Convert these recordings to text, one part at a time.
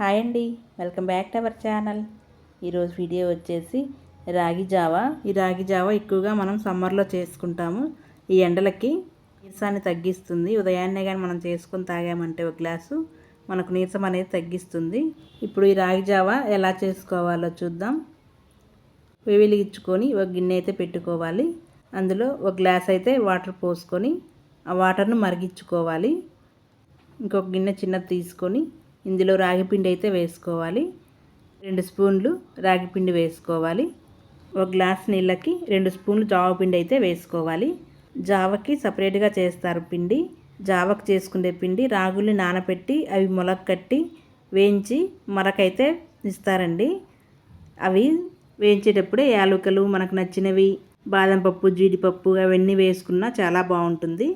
Hi అండి welcome back to our channel. ఈరోజు video వచ్చేసి రాగి జావా. ఈ రాగి జావా ఎక్కువగా మనం సమ్మర్లో చేసుకుంటాము. ఈ ఎండలకి నీరసాన్ని తగ్గిస్తుంది. ఉదయాన్నే కానీ మనం చేసుకొని తాగామంటే ఒక గ్లాసు మనకు నీరసం అనేది తగ్గిస్తుంది. ఇప్పుడు ఈ రాగి జావా ఎలా చేసుకోవాలో చూద్దాం. వెలిగించుకొని ఒక గిన్నె అయితే పెట్టుకోవాలి. అందులో ఒక గ్లాస్ అయితే వాటర్ పోసుకొని ఆ వాటర్ను మరిగించుకోవాలి. ఇంకొక గిన్నె చిన్నది తీసుకొని ఇందులో రాగిపిండి అయితే వేసుకోవాలి. రెండు స్పూన్లు రాగిపిండి వేసుకోవాలి. ఒక గ్లాస్ నీళ్ళకి రెండు స్పూన్లు జావ పిండి అయితే వేసుకోవాలి. జావకి సపరేట్గా చేస్తారు పిండి. జావకు చేసుకునే పిండి రాగుల్ని నానబెట్టి అవి మొలక కట్టి వేయించి మరకైతే ఇస్తారండి. అవి వేయించేటప్పుడే యాలకులు మనకు నచ్చినవి బాదం పప్పు జీడిపప్పు అవన్నీ వేసుకున్నా చాలా బాగుంటుంది.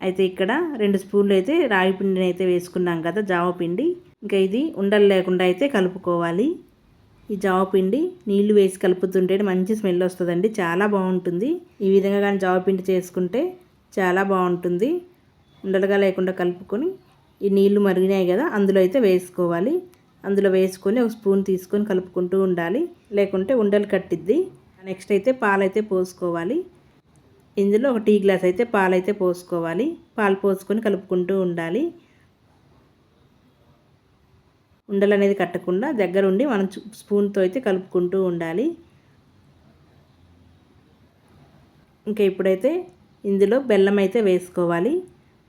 అయితే ఇక్కడ రెండు స్పూన్లు అయితే రాగి పిండిని అయితే వేసుకున్నాం కదా జావ పిండి. ఇంకా ఇది ఉండలు లేకుండా అయితే కలుపుకోవాలి. ఈ జావ పిండి నీళ్ళు వేసి కలుపుతుంటే మంచి స్మెల్ వస్తుందండి. చాలా బాగుంటుంది. ఈ విధంగా కానీ జావ పిండి చేసుకుంటే చాలా బాగుంటుంది. ఉండలుగా లేకుండా కలుపుకొని ఈ నీళ్ళు మరిగినాయి కదా అందులో అయితే వేసుకోవాలి. అందులో వేసుకొని ఒక స్పూన్ తీసుకొని కలుపుకుంటూ ఉండాలి. లేకుంటే ఉండలు కట్టిద్ది. నెక్స్ట్ అయితే పాలైతే పోసుకోవాలి. ఇందులో ఒక టీ గ్లాస్ అయితే పాలైతే పోసుకోవాలి. పాలు పోసుకొని కలుపుకుంటూ ఉండాలి. ఉండలు అనేది కట్టకుండా దగ్గరుండి మనం స్పూన్తో అయితే కలుపుకుంటూ ఉండాలి. ఇంకా ఇప్పుడైతే ఇందులో బెల్లం అయితే వేసుకోవాలి.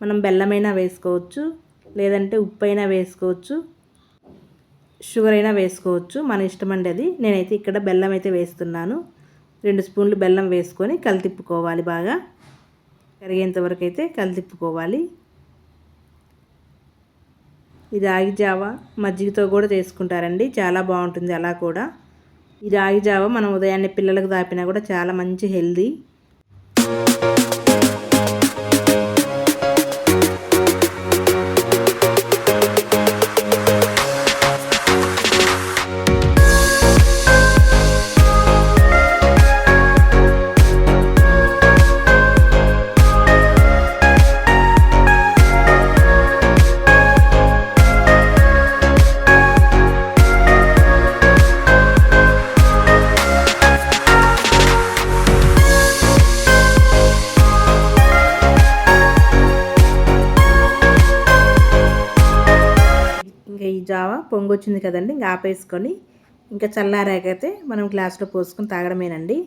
మనం బెల్లమైనా వేసుకోవచ్చు లేదంటే ఉప్పు అయినా వేసుకోవచ్చు షుగర్ అయినా వేసుకోవచ్చు. మన ఇష్టం అండి అది. నేనైతే ఇక్కడ బెల్లం అయితే వేస్తున్నాను. రెండు స్పూన్లు బెల్లం వేసుకొని కలితిప్పుకోవాలి బాగా. కరిగేంత వరకు అయితే కలితిప్పుకోవాలి. ఈ రాగి జావ మజ్జిగతో కూడా చేసుకుంటారండి. చాలా బాగుంటుంది అలా కూడా. ఈ రాగి జావ మనం ఉదయాన్నే పిల్లలకు దాపినా కూడా చాలా మంచి హెల్దీ. జావా పొంగొచ్చింది కదండి ఇంకా ఆపేసుకొని ఇంకా చల్లారాకైతే మనం గ్లాస్లో పోసుకొని తాగడమేనండి.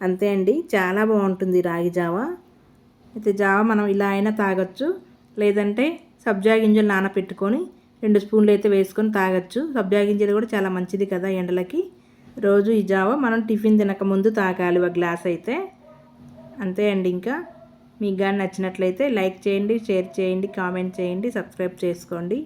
అంతే అండి చాలా బాగుంటుంది రాగి జావ. అయితే జావ మనం ఇలా అయినా తాగొచ్చు లేదంటే సబ్జా గింజలు నానపెట్టుకొని రెండు స్పూన్లు అయితే వేసుకొని తాగొచ్చు. సబ్జా గింజలు కూడా చాలా మంచిది కదా ఎండలకి. రోజు ఈ జావ మనం టిఫిన్ తినక ముందు తాగాలి ఒక గ్లాస్ అయితే. అంతే అండి ఇంకా. మీకు కానీ నచ్చినట్లయితే లైక్ చేయండి షేర్ చేయండి కామెంట్ చేయండి సబ్స్క్రైబ్ చేసుకోండి.